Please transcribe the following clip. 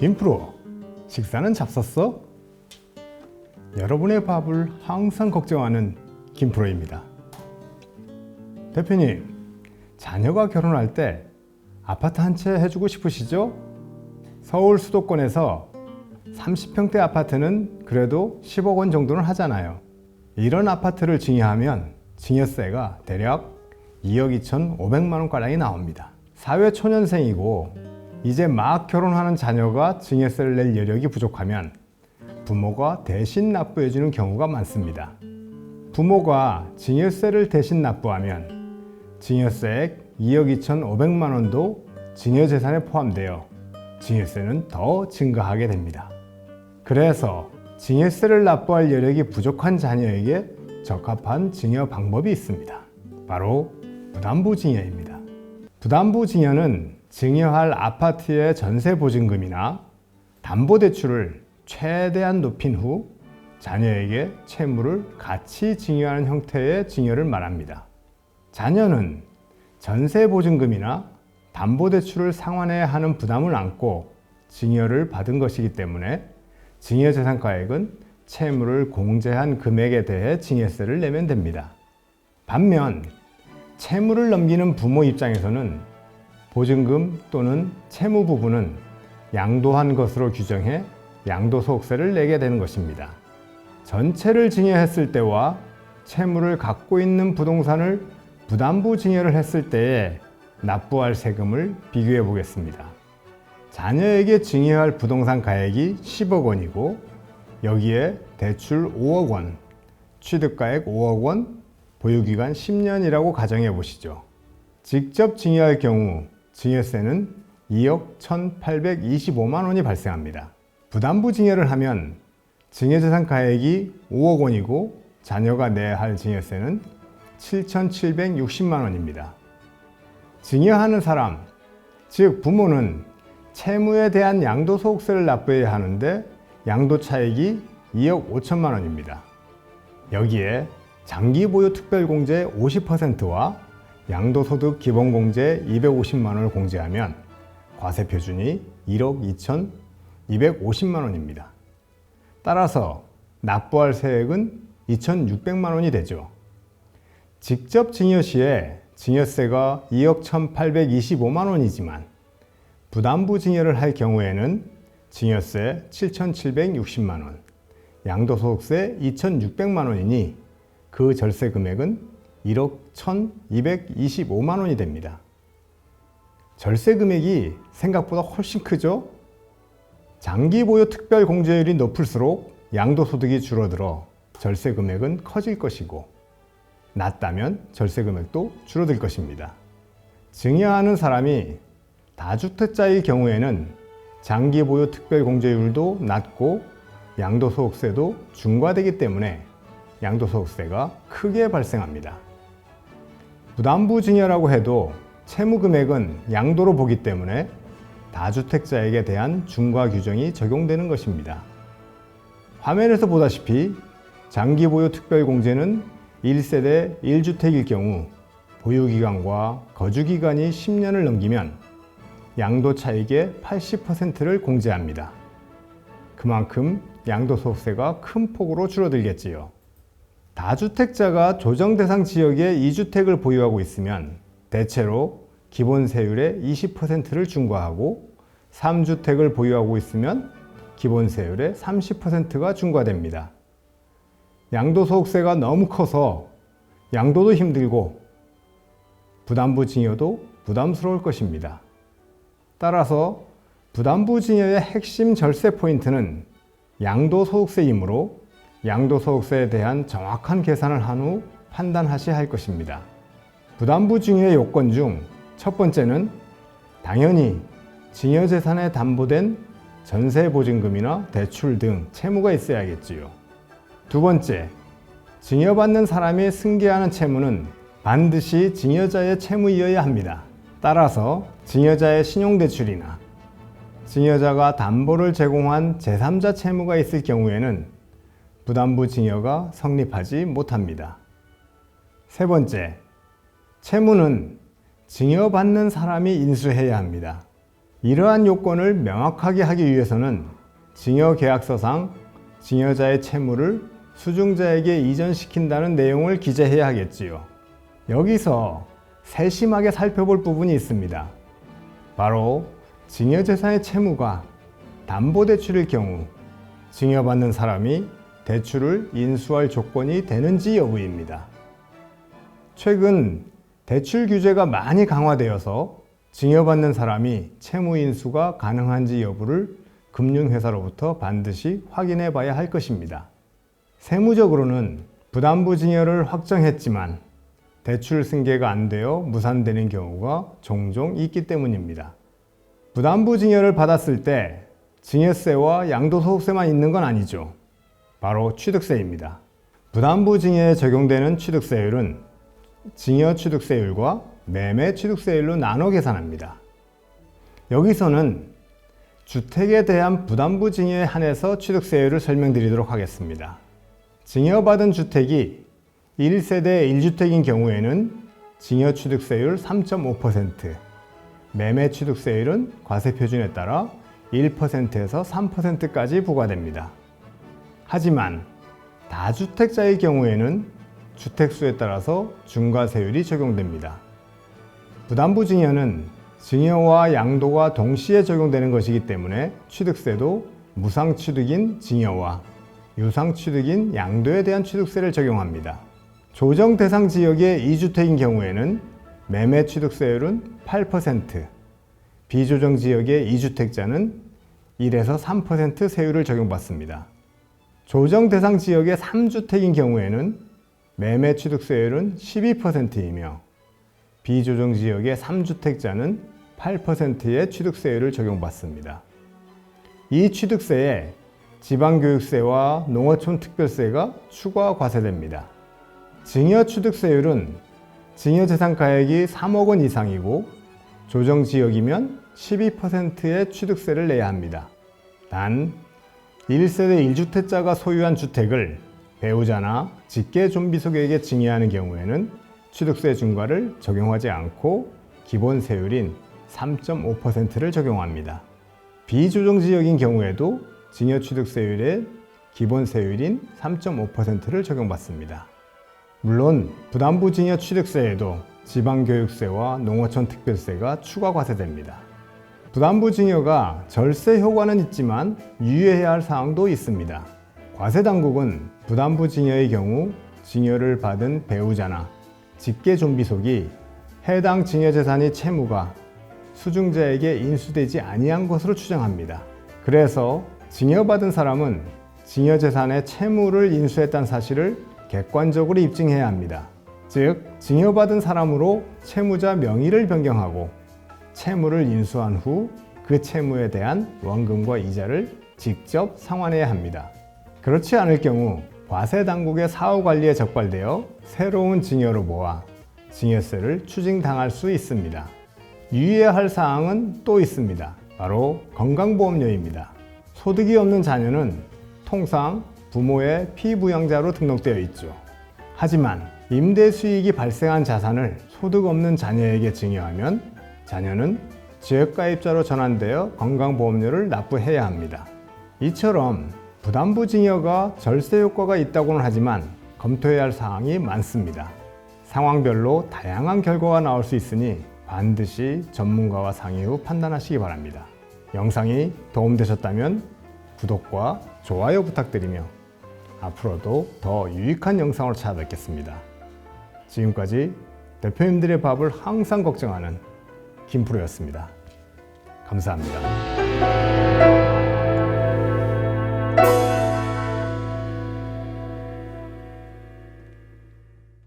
김프로, 식사는 잡섰어? 여러분의 밥을 항상 걱정하는 김프로입니다. 대표님, 자녀가 결혼할 때 아파트 한 채 해주고 싶으시죠? 서울 수도권에서 30평대 아파트는 그래도 10억 원 정도는 하잖아요. 이런 아파트를 증여하면 증여세가 대략 2억 2천 5백만 원가량이 나옵니다. 사회 초년생이고 이제 막 결혼하는 자녀가 증여세를 낼 여력이 부족하면 부모가 대신 납부해주는 경우가 많습니다. 부모가 증여세를 대신 납부하면 증여세액 2억 2천5백만 원도 증여재산에 포함되어 증여세는 더 증가하게 됩니다. 그래서 증여세를 납부할 여력이 부족한 자녀에게 적합한 증여 방법이 있습니다. 바로 부담부 증여입니다. 부담부 증여는 증여할 아파트의 전세 보증금이나 담보대출을 최대한 높인 후 자녀에게 채무를 같이 증여하는 형태의 증여를 말합니다. 자녀는 전세 보증금이나 담보대출을 상환해야 하는 부담을 안고 증여를 받은 것이기 때문에 증여재산가액은 채무를 공제한 금액에 대해 증여세를 내면 됩니다. 반면 채무를 넘기는 부모 입장에서는 보증금 또는 채무 부분은 양도한 것으로 규정해 양도소득세를 내게 되는 것입니다. 전체를 증여했을 때와 채무를 갖고 있는 부동산을 부담부 증여를 했을 때에 납부할 세금을 비교해 보겠습니다. 자녀에게 증여할 부동산 가액이 10억 원이고 여기에 대출 5억 원, 취득가액 5억 원, 보유기간 10년이라고 가정해 보시죠. 직접 증여할 경우 증여세는 2억 1,825만 원이 발생합니다. 부담부 증여를 하면 증여재산 가액이 5억 원이고 자녀가 내야 할 증여세는 7,760만 원입니다. 증여하는 사람, 즉 부모는 채무에 대한 양도소득세를 납부해야 하는데 양도 차익이 2억 5천만 원입니다. 여기에 장기 보유 특별공제 50%와 양도소득 기본공제 250만 원을 공제하면 과세 표준이 1억 2,250만 원입니다. 따라서 납부할 세액은 2,600만 원이 되죠. 직접 증여 시에 증여세가 2억 1,825만 원이지만 부담부 증여를 할 경우에는 증여세 7,760만 원, 양도소득세 2,600만 원이니 그 절세 금액은 1억 1,225만 원이 됩니다. 절세 금액이 생각보다 훨씬 크죠? 장기 보유 특별 공제율이 높을수록 양도소득이 줄어들어 절세 금액은 커질 것이고 낮다면 절세 금액도 줄어들 것입니다. 증여하는 사람이 다주택자의 경우에는 장기 보유 특별 공제율도 낮고 양도소득세도 중과되기 때문에 양도소득세가 크게 발생합니다. 부담부 증여라고 해도 채무 금액은 양도로 보기 때문에 다주택자에게 대한 중과 규정이 적용되는 것입니다. 화면에서 보다시피 장기 보유 특별 공제는 1세대 1주택일 경우 보유기간과 거주기간이 10년을 넘기면 양도 차익의 80%를 공제합니다. 그만큼 양도소득세가 큰 폭으로 줄어들겠지요. 다주택자가 조정 대상 지역에 2주택을 보유하고 있으면 대체로 기본 세율의 20%를 중과하고 3주택을 보유하고 있으면 기본 세율의 30%가 중과됩니다. 양도소득세가 너무 커서 양도도 힘들고 부담부 증여도 부담스러울 것입니다. 따라서 부담부 증여의 핵심 절세 포인트는 양도소득세이므로 양도소득세에 대한 정확한 계산을 한 후 판단하셔야 할 것입니다. 부담부 증여의 요건 중 첫 번째는 당연히 증여재산에 담보된 전세보증금이나 대출 등 채무가 있어야겠지요. 두 번째, 증여받는 사람이 승계하는 채무는 반드시 증여자의 채무이어야 합니다. 따라서 증여자의 신용대출이나 증여자가 담보를 제공한 제3자 채무가 있을 경우에는 부담부 증여가 성립하지 못합니다. 세 번째, 채무는 증여받는 사람이 인수해야 합니다. 이러한 요건을 명확하게 하기 위해서는 증여 계약서상 증여자의 채무를 수중자에게 이전시킨다는 내용을 기재해야 하겠지요. 여기서 세심하게 살펴볼 부분이 있습니다. 바로 증여재산의 채무가 담보대출일 경우 증여받는 사람이 대출을 인수할 조건이 되는지 여부입니다. 최근 대출 규제가 많이 강화되어서 증여받는 사람이 채무 인수가 가능한지 여부를 금융회사로부터 반드시 확인해 봐야 할 것입니다. 세무적으로는 부담부 증여를 확정했지만 대출 승계가 안 되어 무산되는 경우가 종종 있기 때문입니다. 부담부 증여를 받았을 때 증여세와 양도소득세만 있는 건 아니죠. 바로 취득세입니다. 부담부 증여에 적용되는 취득세율은 증여 취득세율과 매매 취득세율로 나눠 계산합니다. 여기서는 주택에 대한 부담부 증여에 한해서 취득세율을 설명드리도록 하겠습니다. 증여받은 주택이 1세대 1주택인 경우에는 증여 취득세율 3.5%, 매매 취득세율은 과세 표준에 따라 1%에서 3%까지 부과됩니다. 하지만 다주택자의 경우에는 주택수에 따라서 중과세율이 적용됩니다. 부담부 증여는 증여와 양도가 동시에 적용되는 것이기 때문에 취득세도 무상취득인 증여와 유상취득인 양도에 대한 취득세를 적용합니다. 조정 대상 지역의 2주택인 경우에는 매매 취득세율은 8%, 비조정 지역의 2주택자는 1에서 3% 세율을 적용받습니다. 조정 대상 지역의 3주택인 경우에는 매매 취득세율은 12%이며 비조정 지역의 3주택자는 8%의 취득세율을 적용받습니다. 이 취득세에 지방교육세와 농어촌 특별세가 추가 과세됩니다. 증여 취득세율은 증여재산가액이 3억 원 이상이고 조정지역이면 12%의 취득세를 내야 합니다. 단 1세대 1주택자가 소유한 주택을 배우자나 직계 좀비속에게 증여하는 경우에는 취득세 중과를 적용하지 않고 기본 세율인 3.5%를 적용합니다. 비조정 지역인 경우에도 증여 취득세율의 기본 세율인 3.5%를 적용받습니다. 물론 부담부 증여 취득세에도 지방교육세와 농어촌 특별세가 추가 과세됩니다. 부담부 증여가 절세 효과는 있지만 유의해야 할 사항도 있습니다. 과세 당국은 부담부 증여의 경우 증여를 받은 배우자나 직계 좀비속이 해당 증여 재산이 채무가 수중자에게 인수되지 아니한 것으로 추정합니다. 그래서 증여받은 사람은 증여 재산의 채무를 인수했다는 사실을 객관적으로 입증해야 합니다. 즉, 증여받은 사람으로 채무자 명의를 변경하고 채무를 인수한 후 그 채무에 대한 원금과 이자를 직접 상환해야 합니다. 그렇지 않을 경우 과세 당국의 사후 관리에 적발되어 새로운 증여로 모아 증여세를 추징당할 수 있습니다. 유의해야 할 사항은 또 있습니다. 바로 건강보험료입니다. 소득이 없는 자녀는 통상 부모의 피부양자로 등록되어 있죠. 하지만 임대 수익이 발생한 자산을 소득 없는 자녀에게 증여하면 자녀는 지역가입자로 전환되어 건강보험료를 납부해야 합니다. 이처럼 부담부 증여가 절세 효과가 있다고는 하지만 검토해야 할 사항이 많습니다. 상황별로 다양한 결과가 나올 수 있으니 반드시 전문가와 상의 후 판단하시기 바랍니다. 영상이 도움되셨다면 구독과 좋아요 부탁드리며 앞으로도 더 유익한 영상으로 찾아뵙겠습니다. 지금까지 대표님들의 밥을 항상 걱정하는 김프로였습니다. 감사합니다.